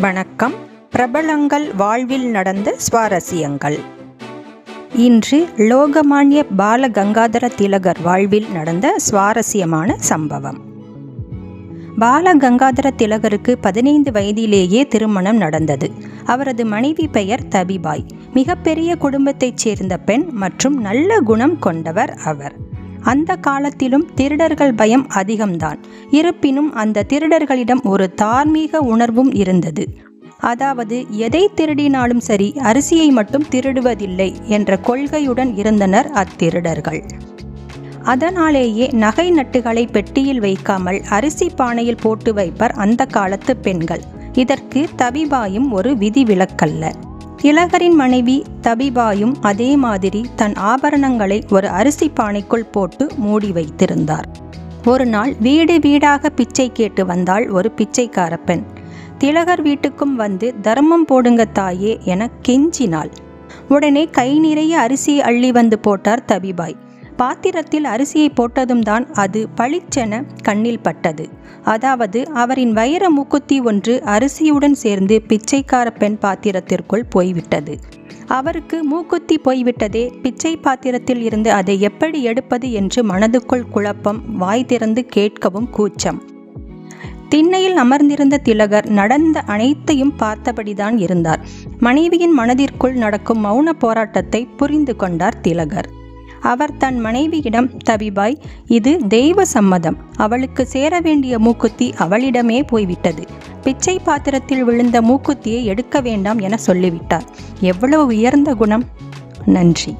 வணக்கம். பிரபலங்கள் வாழ்வில் நடந்த சுவாரஸ்யங்கள். இன்று லோகமானிய பால கங்காதர திலகர் வாழ்வில் நடந்த சுவாரஸ்யமான சம்பவம். பால கங்காதர திலகருக்கு பதினைந்து வயதிலேயே திருமணம் நடந்தது. அவரது மனைவி பெயர் தபிபாய். மிகப்பெரிய குடும்பத்தைச் சேர்ந்த பெண் மற்றும் நல்ல குணம் கொண்டவர் அவர். அந்த காலத்திலும் திருடர்கள் பயம் அதிகம்தான். இருப்பினும் அந்த திருடர்களிடம் ஒரு தார்மீக உணர்வும் இருந்தது. அதாவது எதை திருடினாலும் சரி அரிசியை மட்டும் திருடுவதில்லை என்ற கொள்கையுடன் இருந்தனர் அத்திருடர்கள். அதனாலேயே நகை நட்டுகளை பெட்டியில் வைக்காமல் அரிசி பானையில் போட்டு வைப்பர் அந்த காலத்து பெண்கள். இதற்கு தவிபாயும் ஒரு விதிவிலக்கல்ல. திலகரின் மனைவி தபிபாயும் அதே மாதிரி தன் ஆபரணங்களை ஒரு அரிசி பானைக்குள் போட்டு மூடி வைத்திருந்தார். ஒரு நாள் வீடு வீடாக பிச்சை கேட்டு வந்தாள் ஒரு பிச்சைக்கார பெண் திலகர் வீட்டுக்கும் வந்து தர்மம் போடுங்க தாயே என கெஞ்சினாள். உடனே கை நிறைய அரிசியை அள்ளி வந்து போட்டார் தபிபாய். பாத்திரத்தில் அரிசியை போட்டதும் தான் அது பளிச்சென கண்ணில் பட்டது. அதாவது அவரின் வைர மூக்குத்தி ஒன்று அரிசியுடன் சேர்ந்து பிச்சைக்கார பெண் பாத்திரத்திற்குள் போய்விட்டது. அவருக்கு மூக்குத்தி போய்விட்டதே பிச்சை பாத்திரத்தில் இருந்து அதை எப்படி எடுப்பது என்று மனதுக்குள் குழப்பம் வாய் திறந்து கேட்கவும் கூச்சம். திண்ணையில் அமர்ந்திருந்த திலகர் நடந்த அனைத்தையும் பார்த்தபடிதான் இருந்தார். மனைவியின் மனதிற்குள் நடக்கும் மௌன போராட்டத்தை புரிந்து கொண்டார் திலகர். அவர் தன் மனைவியிடம் தபிபாய் இது தெய்வ சம்மதம். அவளுக்கு சேர வேண்டிய மூக்குத்தி அவளிடமே போய்விட்டது. பிச்சை பாத்திரத்தில் விழுந்த மூக்குத்தியை எடுக்க வேண்டாம் என சொல்லிவிட்டார். எவ்வளவு உயர்ந்த குணம்? நன்றி.